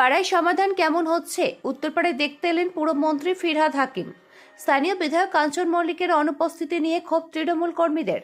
পাড়ায় সমাধান কেমন হচ্ছে? উত্তরপাড়ায় দেখতে এলেন পুরমন্ত্রী ফিরহাদ হাকিম। স্থানীয় বিধায়ক কাঞ্চন মল্লিকের অনুপস্থিতি নিয়ে ক্ষোভ তৃণমূল কর্মীদের।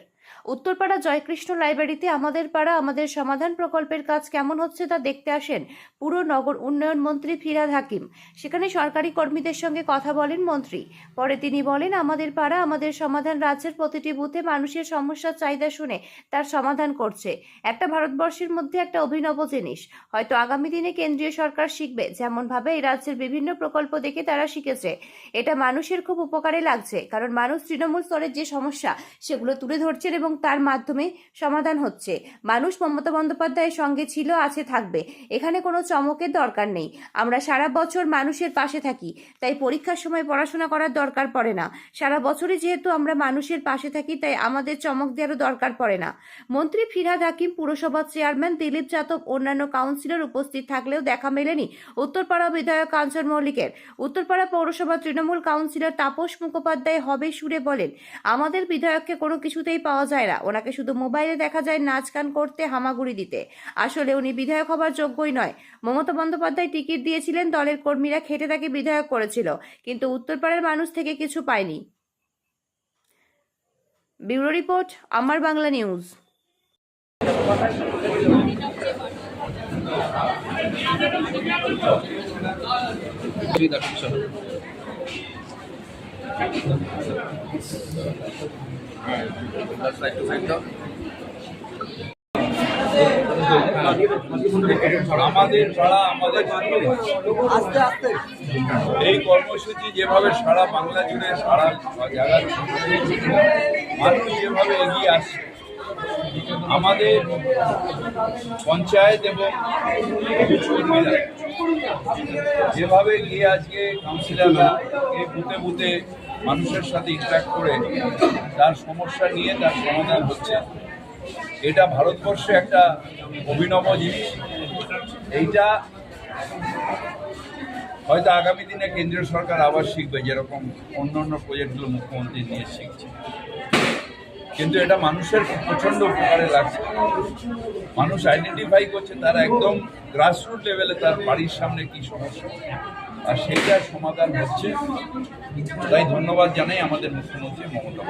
উত্তরপাড়া জয়কৃষ্ণ লাইব্রেরিতে আমাদের পাড়া আমাদের সমাধান প্রকল্পের কাজ কেমন হচ্ছে তা দেখতে আসেন পুরো নগর উন্নয়ন মন্ত্রী ফিরাদ হাকিম। সেখানে সরকারি কর্মীদের সঙ্গে কথা বলেন মন্ত্রী। পরে তিনি বলেন, আমাদের পাড়া আমাদের সমাধান রাজ্যের প্রতিটি বুথে মানুষের সমস্যার চাহিদা শুনে তার সমাধান করছে। একটা ভারতবর্ষের মধ্যে একটা অভিনব জিনিস। হয়তো আগামী দিনে কেন্দ্রীয় সরকার শিখবে যেমনভাবে এই রাজ্যের বিভিন্ন প্রকল্প দেখে তারা শিখেছে। এটা মানুষের খুব উপকারে লাগছে, কারণ মানুষ তৃণমূল স্তরের যে সমস্যা, সেগুলো তুলে ধরছেন এবং তার মাধ্যমে সমাধান হচ্ছে। মানুষ মমতা বন্দ্যোপাধ্যায়ের সঙ্গে ছিল, আছে, থাকবে। এখানে কোনো চমকের দরকার নেই। আমরা সারা বছর মানুষের পাশে থাকি, তাই পরীক্ষার সময় পড়াশোনা করার দরকার পড়ে না। সারা বছরই যেহেতু আমরা মানুষের পাশে থাকি, তাই আমাদের চমক দেওয়ারও দরকার পড়ে না। মন্ত্রী ফিরাদ হাকিম, পুরসভার চেয়ারম্যান দিলীপ যাদব, অন্যান্য কাউন্সিলর উপস্থিত থাকলেও দেখা মেলেনি উত্তরপাড়া বিধায়ক কাঞ্চন মল্লিকের। উত্তরপাড়া পৌরসভা তৃণমূল কাউন্সিলর তাপস মুখোপাধ্যায় হবে সুরে বলেন, আমাদের বিধায়ককে কোনো কিছুতেই পাওয়া যায় না ওনাকে শুধু মোবাইলে দেখা যায় নাচ গান করতে, হামাগুড়ি দিতে। আসলে উনি বিধায়ক হবার যোগ্যই নয়। মমতা বন্দ্যোপাধ্যায় টিকিট দিয়েছিলেন, দলের কর্মীরা খেটে তাকে বিধায়ক করেছিল, কিন্তু উত্তরপাড়ার মানুষ থেকে কিছু পায়নি। ব্যুরো রিপোর্ট, আমার বাংলা নিউজ। আমাদের পাড়া আমাদের আস্তে আস্তে। এই কর্মসূচি যেভাবে সারা বাংলা জুড়ে সারা মানুষ যেভাবে এগিয়ে আসছে আমাদের পঞ্চায়েত এবং যেভাবে গিয়ে আজকে কাউন্সিলররা এই বুথে বুথে মানুষের সাথে ইন্টারাক্ট করে তার সমস্যা নিয়ে তার সমাধান হচ্ছে। এটা ভারতবর্ষে একটা অভিনব জিনিস। এইটা হয়তো আগামী দিনে কেন্দ্রীয় সরকার আবার শিখবে যেরকম অন্য অন্য প্রজেক্টগুলো মুখ্যমন্ত্রী নিয়ে শিখছে। কিন্তু এটা মানুষের প্রচণ্ড উপকারে লাগছে। মানুষ আইডেন্টিফাই করছে তারা একদম গ্রাসরুট লেভেলে তার বাড়ির সামনে কি সমস্যা। আর সেইটার সমাধান হচ্ছে তাই ধন্যবাদ জানাই আমাদের মুখ্যমন্ত্রী মমতা।